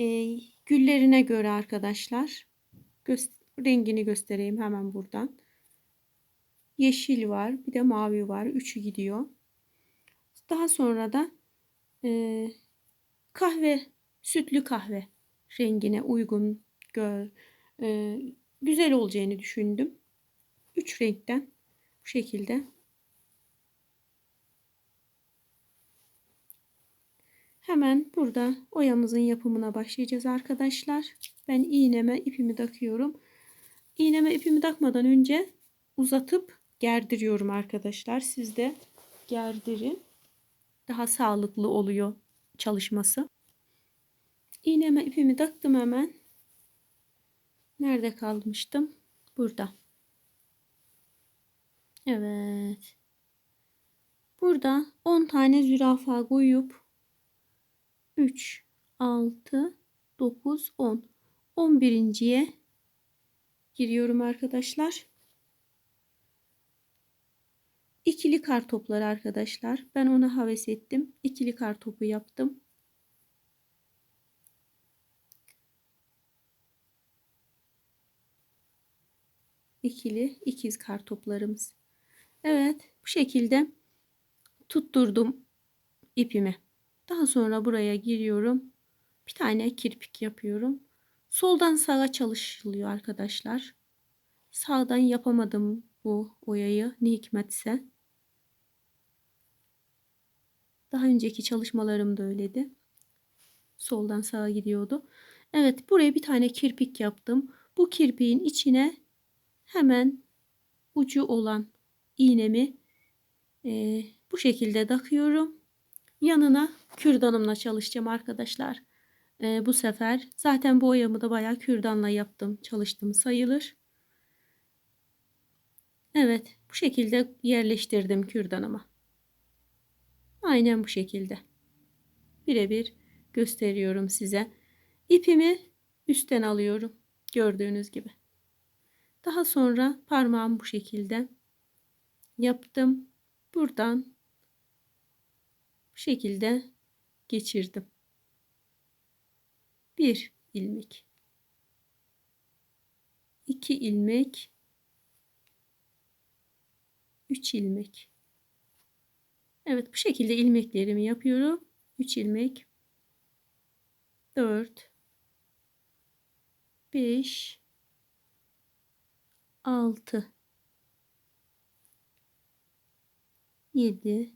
e, güllerine göre arkadaşlar. Göz, rengini göstereyim hemen buradan. Yeşil var. Bir de mavi var. Üçü gidiyor. Daha sonra da e, kahve, sütlü kahve rengine uygun gör, e, güzel olacağını düşündüm. Üç renkten bu şekilde. Hemen burada oyamızın yapımına başlayacağız arkadaşlar. Ben iğneme ipimi takıyorum. İğneme ipimi takmadan önce uzatıp gerdiriyorum arkadaşlar. Siz de gerdirin. Daha sağlıklı oluyor çalışması. İğneme ipimi taktım hemen. Nerede kalmıştım? Burada. Evet. Burada 10 tane zürafa koyup 3, 6, 9, 10. 11.ye giriyorum arkadaşlar. İkili kar topları arkadaşlar. Ben ona haves ettim. İkili kar topu yaptım. İkili ikiz kar toplarımız. Evet bu şekilde tutturdum ipimi. Daha sonra buraya giriyorum. Bir tane kirpik yapıyorum. Soldan sağa çalışılıyor arkadaşlar. Sağdan yapamadım bu oyayı ne hikmetse. Daha önceki çalışmalarım da öyleydi. Soldan sağa gidiyordu. Evet buraya bir tane kirpik yaptım. Bu kirpiğin içine hemen ucu olan iğnemi e, bu şekilde takıyorum. Yanına kürdanımla çalışacağım arkadaşlar. E, bu sefer zaten bu oyamı da bayağı kürdanla yaptım. Çalıştım sayılır. Evet bu şekilde yerleştirdim kürdanıma. Aynen bu şekilde. Birebir gösteriyorum size. İpimi üstten alıyorum. Gördüğünüz gibi. Daha sonra parmağım bu şekilde yaptım. Buradan bu şekilde geçirdim. Bir ilmek. iki ilmek. Üç ilmek. Evet bu şekilde ilmeklerimi yapıyorum. 3 ilmek. 4 5 6 7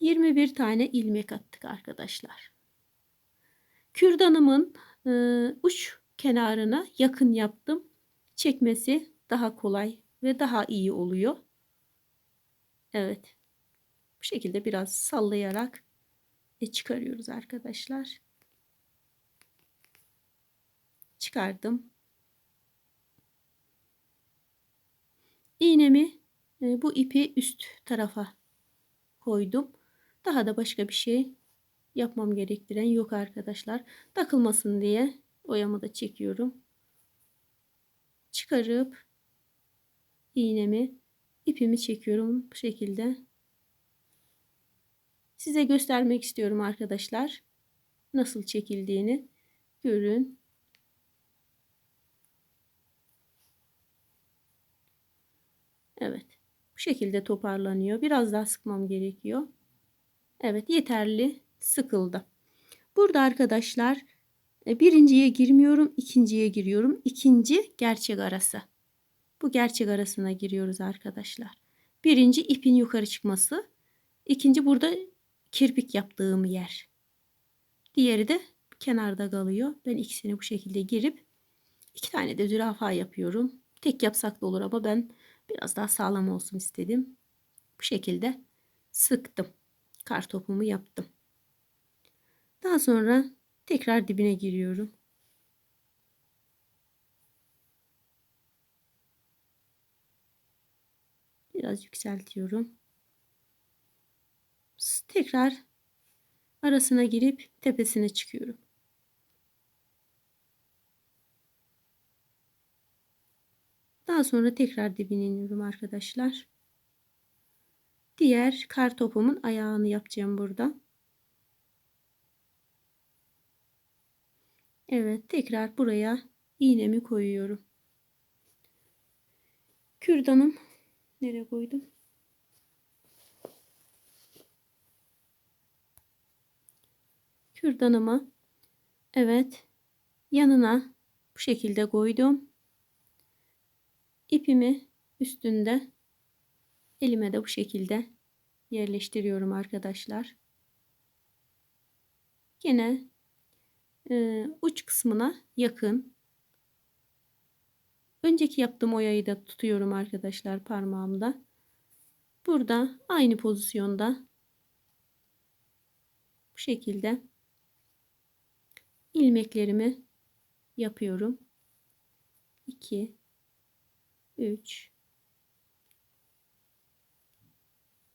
21 tane ilmek attık arkadaşlar. Kürdanımın e, uç kenarına yakın yaptım. Çekmesi daha kolay ve daha iyi oluyor. Evet. Bu şekilde biraz sallayarak e, çıkarıyoruz arkadaşlar. Çıkardım. İğnemi e, bu ipi üst tarafa koydum. Daha da başka bir şey yapmam gerektiren yok arkadaşlar. Takılmasın diye oyamı da çekiyorum. Çıkarıp iğnemi ipimi çekiyorum bu şekilde. Size göstermek istiyorum arkadaşlar. Nasıl çekildiğini görün. Evet. Bu şekilde toparlanıyor. Biraz daha sıkmam gerekiyor. Evet yeterli sıkıldı. Burada arkadaşlar e, birinciye girmiyorum. ikinciye giriyorum. İkinci gerçek arası. Bu gerçek arasına giriyoruz arkadaşlar. Birinci ipin yukarı çıkması. İkinci burada kirpik yaptığım yer. Diğeri de kenarda kalıyor. Ben ikisini bu şekilde girip iki tane de zürafa yapıyorum. Tek yapsak da olur ama ben biraz daha sağlam olsun istedim. Bu şekilde sıktım. Kar topumu yaptım. Daha sonra Tekrar dibine giriyorum. Biraz yükseltiyorum. Tekrar arasına girip tepesine çıkıyorum. Daha sonra tekrar dibine iniyorum arkadaşlar. Diğer kar topumun ayağını yapacağım burada. Evet tekrar buraya iğnemi koyuyorum. Kürdanım nereye koydum? Kürdanımı evet yanına bu şekilde koydum. İpimi üstünde elime de bu şekilde yerleştiriyorum arkadaşlar. Yine e, uç kısmına yakın. Önceki yaptığım oyayı da tutuyorum arkadaşlar parmağımda. Burada aynı pozisyonda bu şekilde ilmeklerimi yapıyorum. 2 3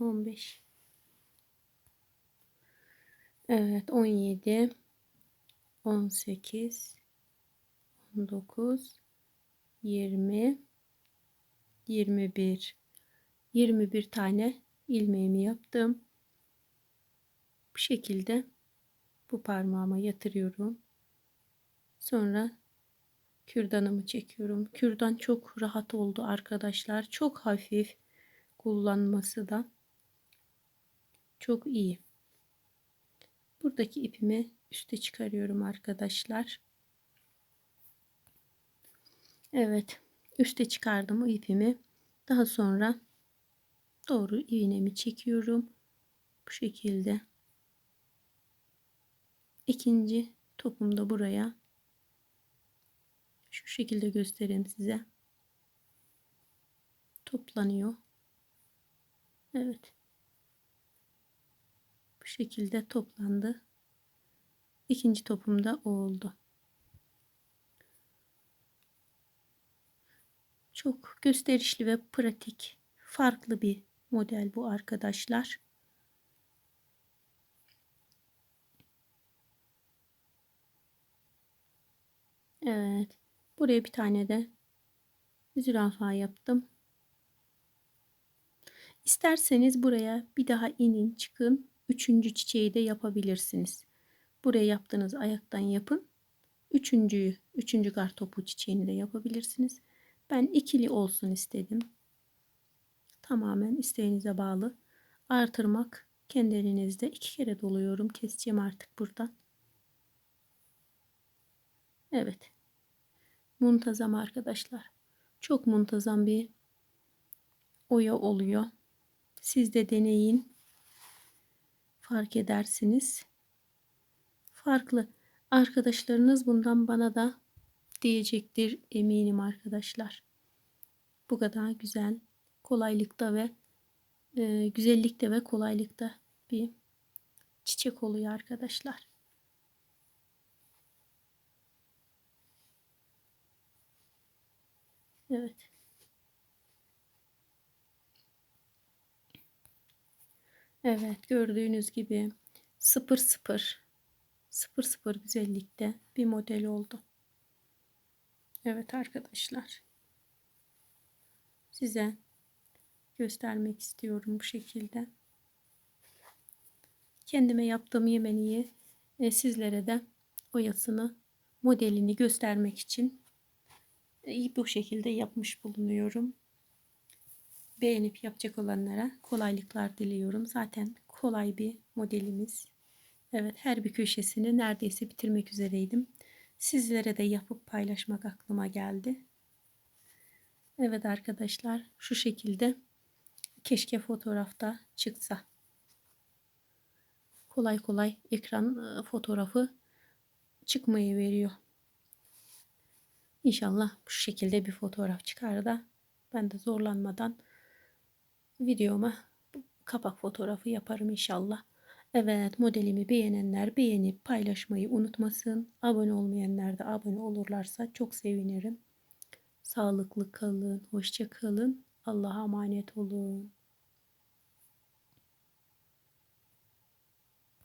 15 Evet 17 18 19 20 21 21 tane ilmeğimi yaptım. Bu şekilde bu parmağıma yatırıyorum. Sonra kürdanımı çekiyorum. Kürdan çok rahat oldu arkadaşlar. Çok hafif kullanması da çok iyi. Buradaki ipimi üste çıkarıyorum arkadaşlar. Evet. Üste çıkardım o ipimi. Daha sonra doğru iğnemi çekiyorum. Bu şekilde. İkinci topum da buraya. Şu şekilde göstereyim size. Toplanıyor. Evet. Şekilde toplandı. İkinci topum da oldu. Çok gösterişli ve pratik, farklı bir model bu arkadaşlar. Evet. Buraya bir tane de zürafa yaptım. İsterseniz buraya bir daha inin çıkın. Üçüncü çiçeği de yapabilirsiniz. Buraya yaptığınız ayaktan yapın. Üçüncüyü, üçüncü kartopu çiçeğini de yapabilirsiniz. Ben ikili olsun istedim. Tamamen isteğinize bağlı. Artırmak kendi elinizde. iki kere doluyorum. Keseceğim artık buradan. Evet. Muntazam arkadaşlar. Çok muntazam bir oya oluyor. Siz de deneyin. Fark edersiniz. Farklı. Arkadaşlarınız bundan bana da diyecektir eminim arkadaşlar. Bu kadar güzel, kolaylıkta ve e, güzellikte ve kolaylıkta bir çiçek oluyor arkadaşlar. Evet. Evet gördüğünüz gibi sıfır sıfır sıfır sıfır güzellikte bir model oldu. Evet arkadaşlar. Size göstermek istiyorum bu şekilde. Kendime yaptığım yemeniyi e, sizlere de oyasını modelini göstermek için e, bu şekilde yapmış bulunuyorum. Beğenip yapacak olanlara kolaylıklar diliyorum. Zaten kolay bir modelimiz. Evet her bir köşesini neredeyse bitirmek üzereydim. Sizlere de yapıp paylaşmak aklıma geldi. Evet arkadaşlar şu şekilde keşke fotoğrafta çıksa. Kolay kolay ekran e, fotoğrafı çıkmayı veriyor. İnşallah bu şekilde bir fotoğraf çıkar da ben de zorlanmadan videoma kapak fotoğrafı yaparım inşallah. Evet modelimi beğenenler beğenip paylaşmayı unutmasın. Abone olmayanlar da abone olurlarsa çok sevinirim. Sağlıklı kalın, hoşça kalın. Allah'a emanet olun.